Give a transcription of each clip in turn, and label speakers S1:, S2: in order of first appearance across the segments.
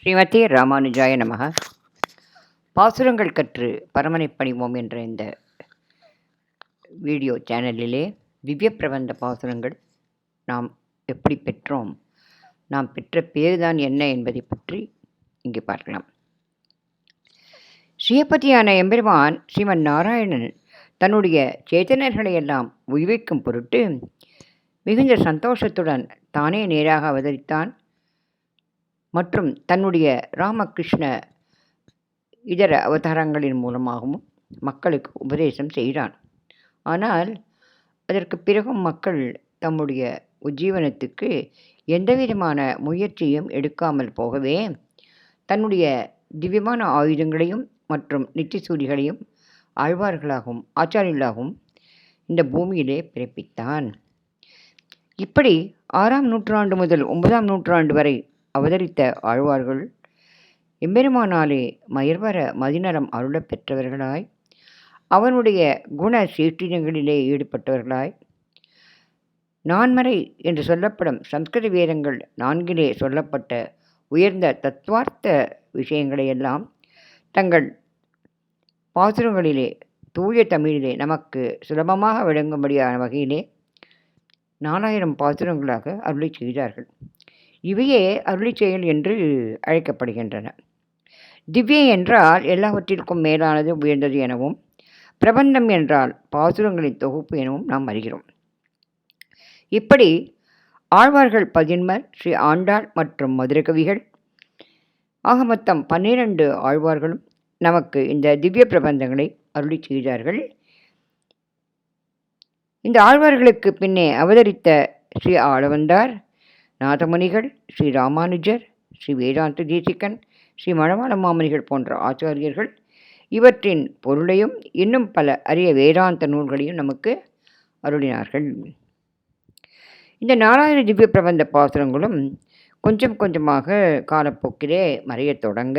S1: ஸ்ரீமதி ராமானுஜாய நமக. பாசுரங்கள் கற்று பரமனை பணிவோம் என்ற இந்த வீடியோ சேனலிலே திவ்ய பிரபந்த பாசுரங்கள் நாம் எப்படி பெற்றோம் நாம் பெற்ற பேர்தான் என்ன என்பதை பற்றி இங்கே பார்க்கலாம். ஸ்ரீபதியான எம்பெருமான் ஸ்ரீமன் நாராயணன் தன்னுடைய சேத்தனர்களை எல்லாம் உய்விக்கும் பொருட்டு மிகுந்த சந்தோஷத்துடன் தானே நேராக அவதரித்தான். மற்றும் தன்னுடைய ராமகிருஷ்ண இதர அவதாரங்களின் மூலமாகவும் மக்களுக்கு உபதேசம் செய்கிறான் ஆனால் அதற்கு பிறகும் மக்கள் தம்முடைய உஜ்ஜீவனத்துக்கு எந்தவிதமான முயற்சியும் எடுக்காமல் போகவே தன்னுடைய திவ்யமான ஆயுதங்களையும் மற்றும் நித்திசூரிகளையும் ஆழ்வார்களாகவும் ஆச்சாரியர்களாகவும் இந்த பூமியிலே பிறப்பித்தான். இப்படி ஆறாம் நூற்றாண்டு முதல் ஒன்பதாம் நூற்றாண்டு வரை அவதரித்த ஆழ்வார்கள் எம்பெருமானாலே மயர்வர மதிநலம் அருளப் பெற்றவர்களாய் அவனுடைய குண சீற்றினங்களிலே ஈடுபட்டவர்களாய். நான்மறை என்று சொல்லப்படும் சம்ஸ்கிருத வேதங்கள் நான்கிலே சொல்லப்பட்ட உயர்ந்த தத்துவார்த்த விஷயங்களையெல்லாம் தங்கள் பாசுரங்களிலே தூய தமிழிலே நமக்கு சுலபமாக விளங்கும்படியான வகையிலே நாலாயிரம் பாசுரங்களாக அருளை செய்தார்கள். இவையே அருளி செயல் என்று அழைக்கப்படுகின்றன. திவ்ய என்றால் எல்லாவற்றிற்கும் மேலானது உயர்ந்தது எனவும் பிரபந்தம் என்றால் பாசுரங்களின் தொகுப்பு எனவும் நாம் அறிகிறோம். இப்படி ஆழ்வார்கள் பதின்மர் ஸ்ரீ ஆண்டாள் மற்றும் மதுரகவிகள் ஆக மொத்தம் பன்னிரண்டு ஆழ்வார்களும் நமக்கு இந்த திவ்ய பிரபந்தங்களை அருளி செய்தார்கள். இந்த ஆழ்வார்களுக்கு பின்னே அவதரித்த ஸ்ரீ ஆளவந்தார் நாதமுனிகள் ஸ்ரீ ராமானுஜர் ஸ்ரீ வேதாந்த தேசிகன் ஸ்ரீ மணவாள மாமனிகள் போன்ற ஆச்சாரியர்கள் இவற்றின் பொருளையும் இன்னும் பல அரிய வேதாந்த நூல்களையும் நமக்கு அருளினார்கள். இந்த நாலாயிர திவ்ய பிரபந்த பாசுரங்களும் கொஞ்சம் கொஞ்சமாக காலப்போக்கிலே மறையத் தொடங்க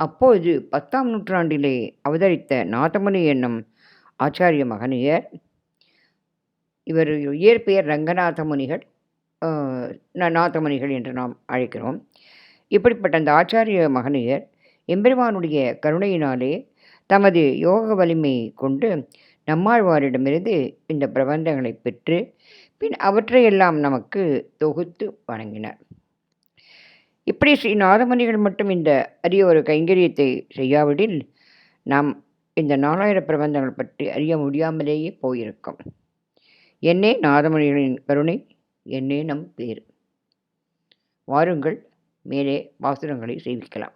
S1: அப்போது பத்தாம் நூற்றாண்டிலே அவதரித்த நாதமுனி என்னும் ஆச்சாரிய மகனியர் இவர் இயற்பெயர் ரங்கநாத முனிகள் நாத்தமணிகள் என்று நாம் அழைக்கிறோம். இப்படிப்பட்ட அந்த ஆச்சாரிய மகனியர் எம்பெருமானுடைய கருணையினாலே தமது யோக வலிமை கொண்டு நம்மாழ்வாரிடமிருந்து இந்த பிரபந்தங்களை பெற்று பின் அவற்றையெல்லாம் நமக்கு தொகுத்து வழங்கினார் இப்படி ஸ்ரீ நாதமணிகள் மட்டும் இந்த அரிய ஒரு கைங்கரியத்தை செய்யாவிடில் நாம் இந்த நாலாயிர பிரபந்தங்கள் பற்றி அறிய முடியாமலேயே போயிருக்கோம். என்னே நாதமணிகளின் கருணை. என்னேனும் பேர். வாருங்கள் மேலே பாசுரங்களை சேவிக்கலாம்.